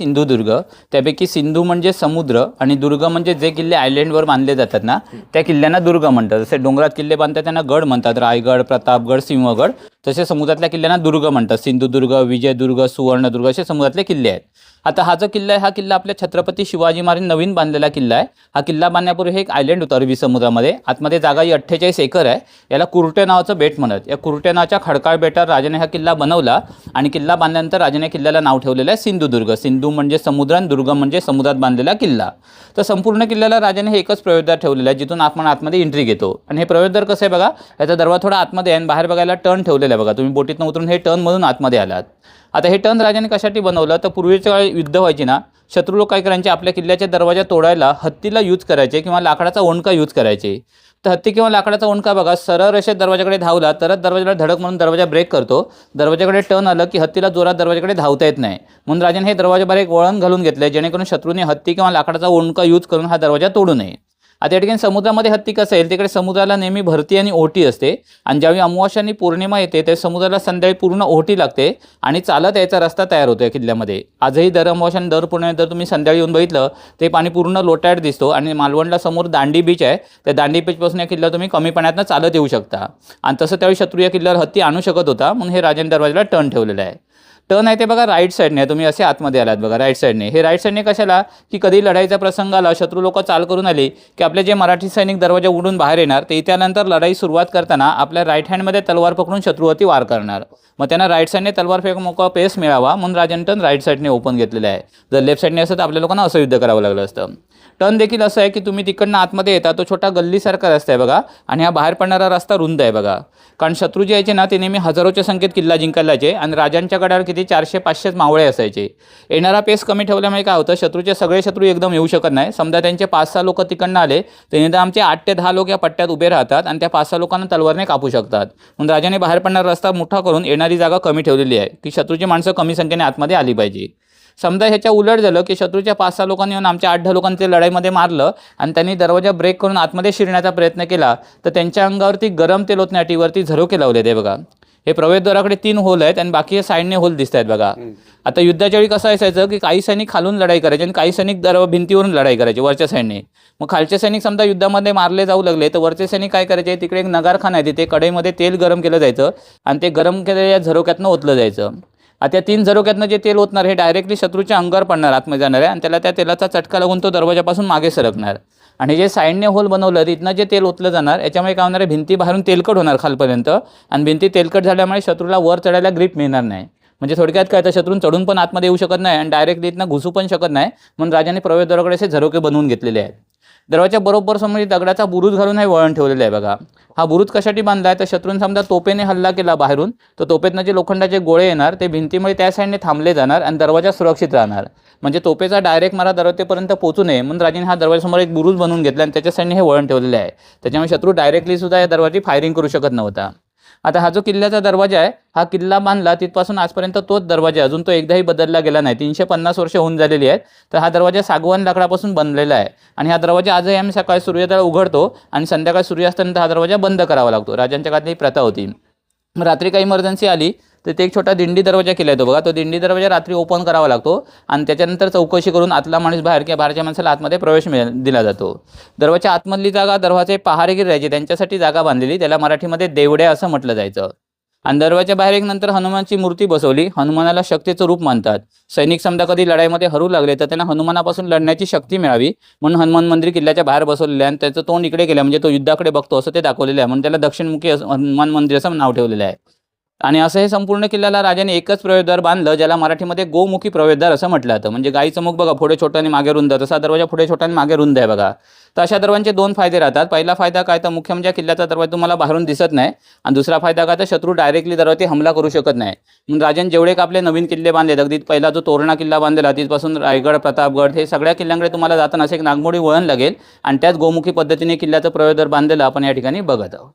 सिंधुदुर्ग त्यापैकी सिंधू म्हणजे समुद्र आणि दुर्ग म्हणजे जे किल्ले आयलंडवर बांधले जातात ना त्या किल्ल्यांना दुर्ग म्हणतात. जसे डोंगरात किल्ले बांधतात त्यांना गड म्हणतात. रायगड प्रतापगड सिंहगड. तसे समुद्रातल्या किल्ल्यांना दुर्ग म्हणतात. सिंधुदुर्ग विजयदुर्ग सुवर्णदुर्ग असे समुद्रातले किल्ले आहेत. आता हा जो किल्ला आहे हा किल्ला आपल्या छत्रपती शिवाजी महाराज नवीन बांधलेला किल्ला आहे. हा किल्ला बांधण्यापूर्वी हे एक आयलंड होतं अरबी समुद्रामध्ये. आतमध्ये जागा ही अठ्ठेचाळीस एकर आहे. याला कुरटे नावाचं बेट म्हणत या कुरटे नावाच्या खडकाळ बेटावर राजाने हा किल्ला बनवला आणि किल्ला बांधल्यानंतर राजाने किल्ल्याला नाव ठेवलेलं आहे सिंधुदुर्ग. सिंधू म्हणजे समुद्र आणि दुर्ग म्हणजे समुद्रात बांधलेला किल्ला. तर संपूर्ण किल्ल्याला राजाने हे एकच प्रवेशद्वार ठेवलेलं आहे जिथून आपण आतमध्ये एंट्री घेतो. आणि हे प्रवेशद्वार कसं आहे बघा? याचा दरवाजा थोडा आतमध्ये आहे आणि बाहेर बघायला टर्न ठेवलेला आहे बघा तुम्ही बोटीतनं उतरून हे टर्नमधून आतमध्ये आलात. आता हे टर्न राजाने कशासाठी बनवलं? तर पूर्वीच्या काळी युद्ध व्हायची ना शत्रू लोक काय करायचे आपल्या किल्ल्याच्या दरवाजा तोडायला हत्तीला यूज करायचे किंवा लाकडाचा ओंडका यूज करायचे. तर हत्ती किंवा लाकडाचा ओंडका बघा सरळ रेषेत दरवाजाकडे धावला तरच दरवाजाला धडक म्हणून दरवाजा ब्रेक करतो. दरवाजाकडे टर्न आलं की हत्तीला जोरात दरवाजाकडे धावता येत नाही. म्हणून राजाने हे दरवाजाबाहेर एक वळण घालून घेतलं जेणेकरून शत्रूने हत्ती किंवा लाकडाचा ओंडका यूज करून हा दरवाजा तोडू नये. आता या ठिकाणी समुद्रामध्ये हत्ती असेल येईल? तिकडे समुद्राला नेहमी भरती आणि ओटी असते. आणि ज्यावेळी अमावास्या आणि पौर्णिमा येते त्या समुद्राला संध्याकाळी पूर्ण ओटी लागते आणि चालत यायचा रस्ता तयार होतो या किल्ल्यामध्ये. आजही दर अमावास्या आणि दर पौर्णिमा जर तुम्ही संध्याकाळी येऊन बघितलं ते पाणी पूर्ण लोटायट दिसतो आणि मालवणला समोर दांडी बीच आहे. त्या दांडी बीचपासून या किल्ला तुम्ही कमी पाण्यातनं चालत येऊ शकता. आणि तसं त्यावेळी शत्रू या किल्ल्यावर हत्ती आणू शकत होता म्हणून हे राजेंद्र दरवाजाला टर्न ठेवलेलं आहे. टर्न आहे ते बघा राईट साईडने आहे. तुम्ही असे आतमध्ये आलात बघा राईट साईडने हे राईट साईडने कशाला? की कधी लढाईचा प्रसंग आला शत्रू लोक चाल करून आले की आपले जे मराठी सैनिक दरवाजा उडून बाहेर येणार ते त्यानंतर लढाई सुरुवात करताना आपल्या राईट हँडमध्ये तलवार पकडून शत्रूवरती वार करणार. मग त्यांना राईट साईडने तलवार फेक मोकळा पेस मिळावा म्हणून राजन टर्न राईट साईडने ओपन घेतलेलं आहे. जर लेफ्ट साईडने असतं तर आपल्या लोकांना असं युद्ध करावं लागलं असतं. टर्न देखील असं आहे की तुम्ही तिकडनं आतमध्ये येता तो छोटा गल्लीसारखा रस्ता आहे बघा आणि हा बाहेर पडणारा रस्ता रुंद आहे बघा. कारण शत्रू जे यायचे ना ते नेहमी हजारोच्या संख्येत किल्ला जिंकायला यायचे आणि राजांच्या गडावर किती चारशे पाचशेच मावळे असायचे. येणारा पेस कमी ठेवल्यामुळे काय होतं शत्रूचे सगळे शत्रू एकदम येऊ शकत नाही. समजा त्यांचे पाच सहा लोक तिकडनं आले तर निदान आमचे आठ ते दहा लोक या पट्ट्यात उभे राहतात आणि त्या पाच सहा लोकांना तलवारने कापू शकतात. म्हणून राजाने बाहेर पडणारा रस्ता मोठा करून येणारी जागा कमी ठेवलेली आहे की शत्रूची माणसं कमी संख्येने आतमध्ये आली पाहिजे. समजा ह्याच्या उलट झालं की शत्रूच्या पाच सहा लोकांनी येऊन आमच्या आठ दहा लोकांनी लढाईमध्ये मारलं आणि त्यांनी दरवाजा ब्रेक करून आतमध्ये शिरण्याचा प्रयत्न केला तर त्यांच्या अंगावरती गरम तेल होत वरती झरोके लावले ते बघा. हे प्रवेशद्वाराकडे तीन होल आहेत आणि बाकी साईडने होल दिसत आहेत बघा आता युद्धाच्या वेळी कसं असायचं की काही सैनिक खालून लढाई करायचे आणि काही सैनिक दर भिंतीवरून लढाई करायचे वरच्या साईडने. मग खालचे सैनिक समजा युद्धामध्ये मारले जाऊ लागले तर वरचे सैनिक काय करायचे? तिकडे एक नगारखाना आहे तिथे कढईमध्ये तेल गरम केलं जायचं आणि ते गरम केलेल्या झरोक्यातनं ओतलं जायचं. आता तीन झरोक्यातनं जे तेल ओतणार हे डायरेक्टली शत्रूच्या अंगावर पडणार आतमध्ये जाणार आहे आणि त्याला त्या तेलाचा चटका लागून तो दरवाजापासून मागे सरकणार. आणि जे साईडने होल बनवलं तिथनं जे तेल ओतलं जाणार याच्यामुळे काय होणार आहे? भिंती बाहेरून तेलकट होणार खालपर्यंत आणि भिंती तेलकट झाल्यामुळे शत्रूला वर चढायला ग्रीप मिळणार नाही. म्हणजे थोडक्यात काय तर शत्रून चढून पण आतमध्ये येऊ शकत नाही आणि डायरेक्टली इथनं घुसू पण शकत नाही म्हणून राजाने प्रवेशद्वाराकडे असे झरोके बनवून घेतलेले आहेत. दरवाजा बरोबर समोर दगडाचा बुरुज घालून हे वळण ठेवलेलं आहे बघा. हा बुरुज कशासाठी बांधला आहे? तर शत्रून समजा तोपेने हल्ला केला बाहेरून तर तोपेतनं जे लोखंडाचे गोळे येणार ते भिंतीमुळे त्या साईडने थांबले जाणार आणि दरवाजा सुरक्षित राहणार. म्हणजे तोपेचा डायरेक्ट मला दरवाजेपर्यंत पोहोचू नये म्हणून राजाने हा दरवाजासमोर एक बुरुज बनवून घेतला आणि त्याच्या साईडने हे वळण ठेवलेलं आहे. त्याच्यामुळे शत्रू डायरेक्टली सुद्धा या दरवाजी फायरिंग करू शकत नव्हता. आता हा जो किल्ल्याचा दरवाजा आहे हा किल्ला बांधला तिथपासून आजपर्यंत तोच दरवाजा अजून तो एकदाही बदलला गेला नाही. तीनशे पन्नास वर्ष होऊन झालेली आहेत तर हा दरवाजा सागवान लाकडापासून बनलेला आहे. आणि हा दरवाजा आजही आम्ही सकाळी सूर्योदय उघडतो आणि संध्याकाळी सूर्यास्तानंतर हा दरवाजा बंद करावा लागतो. राजांच्या काळात ही प्रथा होती. रात्री काही इमर्जन्सी आली तर ते एक छोटा दिंडी दरवाजा केला आहे तो बघा तो दिंडी दरवाजा रात्री ओपन करावा लागतो आणि त्याच्यानंतर चौकशी करून आतला माणूस बाहेर किंवा बाहेरच्या माणसाला आतमध्ये प्रवेश मिळ दिला जातो. दरवाजा आतमधली जागा दरवाजे पहारेगीर राहायचे त्यांच्यासाठी जागा बांधलेली त्याला मराठीमध्ये देवड्या असं म्हटलं जायचं. आणि दरवाजा बाहेर एक नंतर हनुमानची मूर्ती बसवली हनुमानाला शक्तीचं रूप मानतात. सैनिक समजा कधी लढाईमध्ये हरू लागले तर त्यांना हनुमानापासून लढण्याची शक्ती मिळावी म्हणून हनुमान मंदिर किल्ल्याच्या बाहेर बसवलेलं आहे आणि त्याचं तोंड इकडे गेलं म्हणजे तो युद्धाकडे बघतो असं ते दाखवलेलं आहे. म्हणून त्याला दक्षिणमुखी हनुमान मंदिर असं नाव ठेवलेलं आहे. आणि असं हे संपूर्ण किल्ल्याला राजाने एकच प्रवेशद्वार बांधलं ज्याला मराठीमध्ये गोमुखी प्रवेशद्वार असं म्हटलं जातं. म्हणजे गाईचं मुख बघा पुढे छोट्याने आणि मागे रुंद. तसा दरवाजा पुढे छोटा आणि मागे रुंद आहे बघा. तर अशा दरवाजांचे दोन फायदे राहतात. पहिला फायदा काय तर मुख्य म्हणजे किल्ल्याचा दरवाजा तुम्हाला बाहेरून दिसत नाही. आणि दुसरा फायदा काय तर शत्रू डायरेक्टली दरवाजे हमला करू शकत नाही. म्हणून राजाने जेवढे का आपले नवीन किल्ले बांधले अगदी पहिला जो तोरणा किल्ला बांधलेला तिथपासून रायगड प्रतापगड हे सगळ्या किल्ल्यांकडे तुम्हाला जाताना असं एक नागमोडी वळण लागेल. आणि त्याच गोमुखी पद्धतीने किल्ल्याचं प्रवेशद्वार बांधलेलं आपण या ठिकाणी बघत आहोत.